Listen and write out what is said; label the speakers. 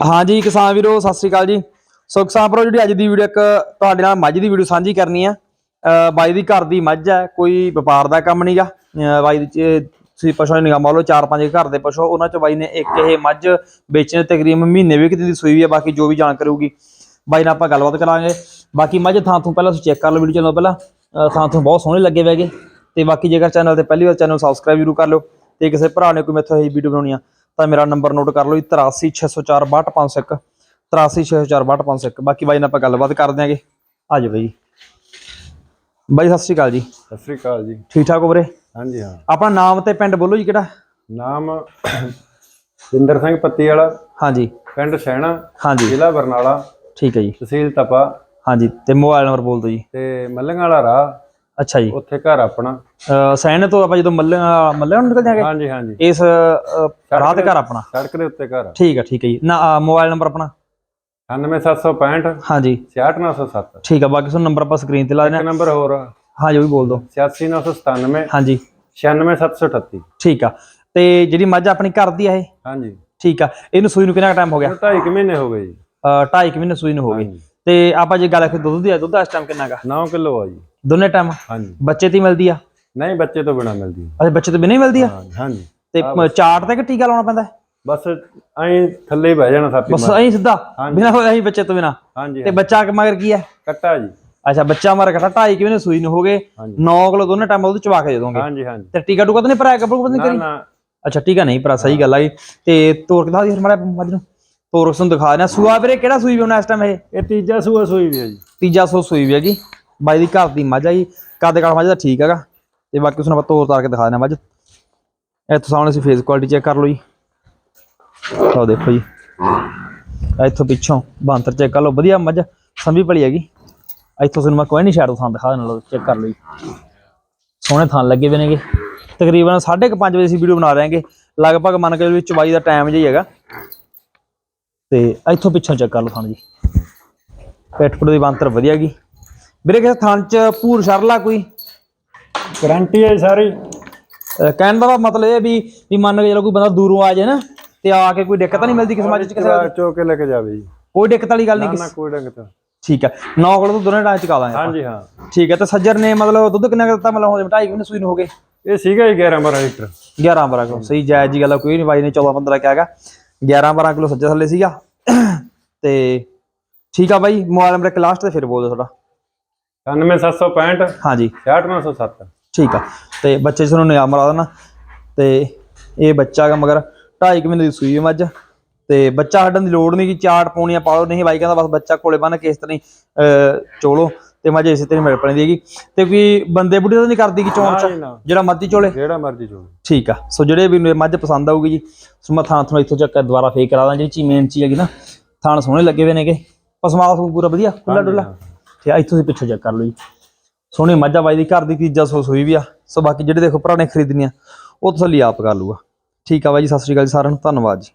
Speaker 1: ਹਾਂਜੀ ਕਿਸਾਨ ਵੀਰੋ, ਸਤਿ ਸ੍ਰੀ ਅਕਾਲ ਜੀ। ਸੋ ਕਿਸਾਨ ਭਰਾ ਜਿਹੜੀ ਅੱਜ ਦੀ ਵੀਡੀਓ ਇੱਕ ਤੁਹਾਡੇ ਨਾਲ ਮੱਝ ਦੀ ਵੀਡੀਓ ਸਾਂਝੀ ਕਰਨੀ ਆ। ਅਹ ਬਾਈ ਦੀ ਘਰ ਦੀ ਮੱਝ ਹੈ ਕੋਈ ਵਪਾਰ ਦਾ ਕੰਮ ਨਹੀਂਗਾ ਬਾਈ ਦੀ ਤੁਸੀਂ ਪਸ਼ੂ ਦੀ ਨਿਗਾਹ ਮਾਰ ਲਓ, ਚਾਰ ਪੰਜ ਘਰ ਦੇ ਪਸ਼ੂ ਉਹਨਾਂ ਚ ਬਾਈ ਨੇ ਇੱਕ ਇਹ ਮੱਝ ਵੇਚਣ ਤਕਰੀਬਨ ਮਹੀਨੇ ਵੀ ਕਿਤੇ ਦੀ ਸੂਈ ਵੀ ਆ, ਬਾਕੀ ਜੋ ਵੀ ਜਾਣਕਾਰੀ ਹੋਊਗੀ ਬਾਈ ਨਾਲ ਆਪਾਂ ਗੱਲਬਾਤ ਕਰਾਂਗੇ। ਬਾਕੀ ਮੱਝ ਥਾਂ ਤੋਂ ਪਹਿਲਾਂ ਤੁਸੀਂ ਚੈੱਕ ਕਰ ਲਓ ਵੀਡੀਓ ਚੱਲੋ ਪਹਿਲਾਂ। ਥਾਂ ਤੋਂ ਬਹੁਤ ਸੋਹਣੇ ਲੱਗੇ ਹੋਏਗੇ ਤੇ ਬਾਕੀ ਜੇਕਰ ਚੈਨਲ ਤੇ ਪਹਿਲੀ ਵਾਰ ਚੈਨਲ ਸਬਸਕ੍ਰਾਈਬ ਜ਼ਰੂਰ ਕਰ ਲਓ। ਤੇ ਕਿਸੇ ਭਰਾ ਨੇ ਕੋਈ ਮੈਥੋਂ ਇਹ ਵੀਡੀਓ ਬਣਾਉਣੀ ਆ ਤਾਂ ਮੇਰਾ ਨੰਬਰ ਨੋਟ ਕਰ ਲਓ ਜੀ 8360462501 8360462501 ਬਾਕੀ ਬਾਈ ਨਾਲ ਆਪਾਂ ਗੱਲਬਾਤ ਕਰ ਦਿਆਂਗੇ। ਆ ਜਾਓ ਬਾਈ ਬਾਈ ਸਤਿ ਸ਼੍ਰੀ ਅਕਾਲ ਜੀ।
Speaker 2: ਸਤਿ ਸ੍ਰੀ ਅਕਾਲ ਜੀ।
Speaker 1: ਠੀਕ ਠਾਕ ਹੋ ਵੀਰੇ?
Speaker 2: ਹਾਂਜੀ ਹਾਂ।
Speaker 1: ਆਪਣਾ ਨਾਮ ਤੇ ਪਿੰਡ ਬੋਲੋ ਜੀ ਕਿਹੜਾ?
Speaker 2: ਨਾਮ ਜਿੰਦਰ ਸਿੰਘ ਪੱਤੀ ਵਾਲਾ।
Speaker 1: ਹਾਂਜੀ।
Speaker 2: ਪਿੰਡ ਸੈਣਾ
Speaker 1: ਹਾਂਜੀ।
Speaker 2: ਜ਼ਿਲ੍ਹਾ ਬਰਨਾਲਾ।
Speaker 1: ਠੀਕ ਹੈ ਜੀ।
Speaker 2: ਤਹਿਸੀਲ ਤਪਾ।
Speaker 1: ਹਾਂਜੀ ਤੇ ਮੋਬਾਈਲ ਨੰਬਰ ਬੋਲ ਦਿਓ ਜੀ।
Speaker 2: ਤੇ ਮੱਲੀਆਂ ਵਾਲਾ ਰਾਹ।
Speaker 1: ਅੱਛਾ ਜੀ।
Speaker 2: ਉੱਥੇ ਘਰ ਆਪਣਾ।
Speaker 1: ਸੈਨ ਤੋਂ ਆਪਾਂ ਜਦੋਂ ਮੱਲੇ ਮੱਲੇ ਨੂੰ ਨਿਕਲ ਜਾਗੇ
Speaker 2: ਹਾਂਜੀ ਹਾਂਜੀ।
Speaker 1: ਇਸ ਰਾਹ ਤੇ ਘਰ ਆਪਣਾ।
Speaker 2: ਸੜਕ ਦੇ ਉੱਤੇ ਘਰ। ਆ।
Speaker 1: ਠੀਕ ਹੈ ਠੀਕ ਹੈ ਜੀ। ਨਾ ਮੋਬਾਈਲ ਨੰਬਰ ਆਪਣਾ?
Speaker 2: 98765
Speaker 1: ਹਾਂਜੀ।
Speaker 2: 66907
Speaker 1: ਠੀਕ ਹੈ ਬਾਕੀ ਤੁਹਾਨੂੰ ਨੰਬਰ ਆਪਾਂ ਸਕਰੀਨ ਤੇ ਲਾ ਦੇਣਾ
Speaker 2: ਨੰਬਰ ਹੋਰ ਆ।
Speaker 1: ਹਾਂਜੀ ਉਹ ਵੀ ਬੋਲ ਦਿਓ।
Speaker 2: 86997
Speaker 1: ਹਾਂਜੀ।
Speaker 2: 96738
Speaker 1: ਠੀਕ ਆ। ਤੇ ਜਿਹੜੀ ਮੱਝ ਆਪਣੀ ਘਰ ਦੀ ਆ ਇਹ?
Speaker 2: ਹਾਂਜੀ।
Speaker 1: ਠੀਕ ਆ। ਇਹਨੂੰ ਸੂਈ ਨੂੰ ਕਿੰਨਾ ਟਾਈਮ ਹੋ ਗਿਆ?
Speaker 2: ਇਹ ਢਾਈ ਕੁ ਮਹੀਨੇ ਹੋ ਗਏ ਜੀ।
Speaker 1: ਅਹ ਢਾਈ ਕੁ ਮਹੀਨੇ ਸੂਈ ਨੂੰ ਹੋ ਗਏ। ਤੇ ਆਪਾਂ ਜੇ ਗੱਲ ਕਰੀਏ ਦੁੱਧ ਦੀ ਆ ਦੁੱਧ ਇਸ ਟਾਈਮ ਕਿੰਨਾ ਗਾ
Speaker 2: 9 ਕਿਲੋ ਆ ਜੀ।
Speaker 1: ਦੋਨੇ ਟਾਈਮ
Speaker 2: ਹਾਂਜੀ।
Speaker 1: ਬੱਚੇ ਤੇ ਹੀ ਮਿਲਦੀ ਆ?
Speaker 2: ਨਹੀਂ ਬੱਚੇ ਤੋਂ ਬਿਨਾ ਮਿਲਦੀ
Speaker 1: ਅੱਛਾ ਬੱਚੇ ਤੋਂ ਬਿਨਾਂ ਹੀ ਮਿਲਦੀ ਆ?
Speaker 2: ਹਾਂ, ਹਾਂਜੀ।
Speaker 1: ਤੇ ਮ- ਚਾਰਟ ਤੇ ਕਿ ਟੀਕਾ ਲਾਉਣਾ ਪੈਂਦਾ? ਹੈ?
Speaker 2: ਬਸ ਐਂ ਥੱਲੇ ਹੀ ਬਹਿ ਜਾਣਾ ਸਾਪੀ
Speaker 1: ਬਸ ਐਂ ਸਿੱਧਾ? ਬਿਨਾਂ ਹੋਇਆ ਹੀ ਬੱਚੇ ਤੋਂ ਬਿਨਾਂ?
Speaker 2: ਹਾਂਜੀ
Speaker 1: ਤੇ ਬੱਚਾ ਕਿ ਮਗਰ ਕੀ ਹੈ
Speaker 2: ਕੱਟਾ ਜੀ।
Speaker 1: ਅੱਛਾ ਬੱਚਾ ਮਰ ਘਟਾ ਢਾਈ ਕਿ ਮਹੀਨੇ ਸੂਈ ਨੂੰ ਹੋ ਗਏ?
Speaker 2: ਹਾਂਜੀ।
Speaker 1: 9 ਕਿਲੋ ਦੋਨੇ ਟਾਈਮ ਉਹਦੇ ਚਵਾ ਕੇ ਦੇ ਦੋਗੇ।
Speaker 2: ਹਾਂਜੀ ਹਾਂਜੀ।
Speaker 1: ਤੇ ਟੀਕਾ ਟੂਕਾ ਤਾਂ ਨਹੀਂ ਭਰਾਇਆ ਗੱਭਰੂ ਨਹੀਂ
Speaker 2: ਨਾ
Speaker 1: ਕਰੀ?
Speaker 2: ਨਾ।
Speaker 1: ਅੱਛਾ ਟੀਕਾ ਨਹੀਂ ਭਰਾ ਸਹੀ ਗੱਲ ਆ ਜੀ। ਤੇ ਤੋਰ ਕੇ ਦਿਖਾ ਦੀ ਫਿਰ ਮਾੜਾ ਮੱਝ ਨੂੰ। ਤੋਰ ਤੁਹਾਨੂੰ ਦਿਖਾ ਦੇਣਾ ਸੂਆ ਵੀਰੇ ਕਿਹੜਾ ਸੂਈ ਵੀ ਹੋਣਾ ਇਸ ਟਾਈਮ ਇਹ?
Speaker 2: ਇਹ ਤੀਜਾ ਸੂਆ ਸੂਈ ਵੀ ਹੈ ਜੀ।
Speaker 1: ਤੀਜਾ ਸੌ ਸੂਈ ਵੀ ਹੈਗੀ ਬਾਈ ਦੀ ਘਰ ਦੀ ਮੱਝ ਆ ਜੀ ਕੱਦ ਕਾਲ ਮੱਝ ਦਾ ਠੀਕ ਹੈਗਾ। ਤੇ ਬਾਕੀ ਉਸਨੂੰ ਆਪਾਂ ਤੋਰ ਤਾਰ ਕੇ ਦਿਖਾ ਦੇਣਾ ਮੱਝ। ਇੱਥੋਂ ਸਾਹਮਣੇ ਅਸੀਂ ਫੇਸ ਕੁਆਲਿਟੀ ਚੈੱਕ ਕਰ ਲਓ ਜੀ। ਆਹ ਦੇਖੋ ਜੀ। ਇੱਥੋਂ ਪਿੱਛੋਂ ਬਾਂਤਰ ਚੈੱਕ ਕਰ ਲਓ। ਵਧੀਆ ਮੱਝ, ਸੰਭੀ ਭਲੀ ਹੈਗੀ। ਇੱਥੋਂ ਤੁਹਾਨੂੰ ਮੈਂ ਕੋਈ ਨਹੀਂ ਸ਼ੈਡੋ ਥਾਂ ਦਿਖਾ ਦੇਣਾ, ਲਓ ਚੈੱਕ ਕਰ ਲਓ ਜੀ। ਸੋਹਣੇ ਥਾਂ ਲੱਗੇ ਹੋਏ ਨੇਗੇ। ਤਕਰੀਬਨ 5:30 ਵਜੇ ਅਸੀਂ ਵੀਡੀਓ ਬਣਾ ਰਹੇ ਹਾਂਗੇ ਲਗਭਗ ਮੰਨ ਕੇ ਵੀ ਚਵਾਈ ਦਾ ਟਾਈਮ ਜਿਹਾ ਹੈਗਾ। ਤੇ ਇੱਥੋਂ ਪਿੱਛੋਂ ਚੈੱਕ ਕਰ ਲਓ ਥਾਂ ਜੀ। ਪੈਟਪੁਰ ਦੀ ਬਾਂਤਰ ਵਧੀਆ ਗਈ ਵੀਰੇ ਕਿਸੇ ਥਾਂ ਚ ਪੂਰ ਸ਼ਰਲਾ ਕੋਈ?
Speaker 2: ਗਾਰੰਟੀ ਹੈ ਸਾਰੀ।
Speaker 1: ਅਹ ਕਹਿਣ ਦਾ ਮਤਲਬ ਇਹ ਵੀ ਵੀ ਮੰਨ ਕੇ ਚਲੋ ਕੋਈ ਬੰਦਾ ਦੂਰੋਂ ਆ ਜਾਏ ਨਾ ਤੇ ਆ ਕੇ ਕੋਈ ਦਿੱਕਤ ਨਹੀਂ ਮਿਲਦੀ ਕਿਸੇ ਮੱਝ ਚ ਕਿਸੇ
Speaker 2: ਚਾ ਚੋ ਕੇ ਲੈ ਕੇ ਜਾਵੇ ਜੀ।
Speaker 1: ਕੋਈ ਦਿੱਕਤ ਵਾਲੀ ਗੱਲ ਨਹੀਂ
Speaker 2: ਨਾ ਕੋਈ ਡੰਗ ਤਾਂ
Speaker 1: ਠੀਕ ਹੈ। ਨੌ ਕੋਲ ਤੋਂ ਦੋਨੇ ਟਾਂ ਚਕਾ ਦਾਂਗੇ।
Speaker 2: ਹਾਂਜੀ ਹਾਂ।
Speaker 1: ਠੀਕ ਹੈ ਤੇ ਸੱਜਰ ਨੇ ਮਤਲਬ ਦੁੱਧ ਕਿੰਨਾ ਕੁ ਦਿੱਤਾ? ਮਤਲਬ ਹੋ ਢਾਈ ਕਿੰਨੇ ਸੂਈ ਨੂੰ ਹੋ ਗਏ।
Speaker 2: ਇਹ ਸੀਗਾ ਜੀ 11 12 ਲੀਟਰ।
Speaker 1: 11 12 ਕਿਲੋ। ਸਹੀ ਜਾਇਜ਼ ਜੀ ਗੱਲ ਆ, ਕੋਈ ਨਹੀਂ ਬਾਈ ਨੇ 14 15 ਕਿਹਾ ਹੈਗਾ। 11 12 ਕਿਲੋ ਸੱਜਰ ਥੱਲੇ ਸੀਗਾ। ਤੇ ਠੀਕ ਆ ਬਾਈ ਮੋਬਾਈਲ ਨੰਬਰ ਇੱਕ ਲਾਸਟ ਤੇ ਫਿਰ ਬੋਲ ਦਿਓ ਤੁਹਾਡਾ।
Speaker 2: 97765
Speaker 1: ਹਾਂਜੀ।
Speaker 2: 68907
Speaker 1: ਠੀਕ ਆ। ਤੇ ਬੱਚੇ ਤੁਹਾਨੂੰ ਨਿਗਾਹ ਮਰਾ ਦੇਣਾ। ਤੇ ਇਹ ਬੱਚਾ ਗਾ ਮਗਰ ਢਾਈ ਕੁ ਮਹੀਨੇ ਦੀ ਸੂਈ ਹੈ ਮੱਝ। ਤੇ ਬੱਚਾ ਹੱਡਣ ਦੀ ਲੋੜ ਨਹੀਂ ਕਿ ਚਾਟ ਪਾਉਣੀਆਂ ਪਾਲੋ ਨਹੀਂ ਬਾਈ ਕਹਿੰਦਾ ਬਸ ਬੱਚਾ ਕੋਲੇ ਬੰਨ ਕੇ ਇਸ ਤਰ੍ਹਾਂ ਹੀ ਚੋਲੋ। ਤੇ ਮੱਝ ਇਸੇ ਤਰ੍ਹਾਂ ਮਿਲ ਪੈਂਦੀ ਹੈਗੀ। ਤੇ ਕੋਈ ਬੰਦੇ ਬੁੱਢੇ ਤਾਂ ਨਹੀਂ ਕਰਦੀ ਕਿ ਚੋਣ ਚ? ਜਿਹੜਾ ਮਰਜ਼ੀ ਚੋਲੇ।
Speaker 2: ਜਿਹੜਾ ਮਰਜ਼ੀ ਚੋ
Speaker 1: ਠੀਕ ਆ। ਸੋ ਜਿਹੜੇ ਵੀ ਮੱਝ ਪਸੰਦ ਆਊਗੀ ਜੀ ਸੋ ਮੈਂ ਥਾਂ ਤੁਹਾਨੂੰ ਇੱਥੋਂ ਚੱਕ ਕੇ ਦੁਬਾਰਾ ਫੇਕ ਕਰਾ ਦਾਂ ਜਿਹੜੀ ਚੀ ਮੇਨ ਚੀ ਹੈਗੀ ਨਾ ਥਾਣ ਸੋਹਣੇ ਲੱਗੇ ਹੋਏ ਨੇਗੇ। ਪਸਮਾ ਪੂਰਾ ਵਧੀਆ ਖੁੱਲਾ ਡੁੱਲਾ ਤੇ ਇੱਥੋਂ ਦੀ ਪਿੱਛੋਂ ਚੈੱਕ ਕਰ ਲਓ ਜੀ। ਸੋਹਣੀ ਮੱਝਾ ਬਾਈ ਦੀ ਘਰ ਦੀ ਤੀਜਾ ਸੋਸ ਹੋਈ ਵੀ ਆ। ਸੋ ਬਾਕੀ ਜਿਹੜੇ ਦੇਖੋ ਭਰਾ ਨੇ ਖਰੀਦਣੀ ਆ ਉਹ ਤਸੱਲੀ ਆਪ ਕਰ ਲੂਗਾ ਠੀਕ ਆ ਬਾਈ ਜੀ, ਸਤਿ ਸ਼੍ਰੀ ਅਕਾਲ ਜੀ, ਸਾਰਿਆਂ ਨੂੰ ਧੰਨਵਾਦ ਜੀ।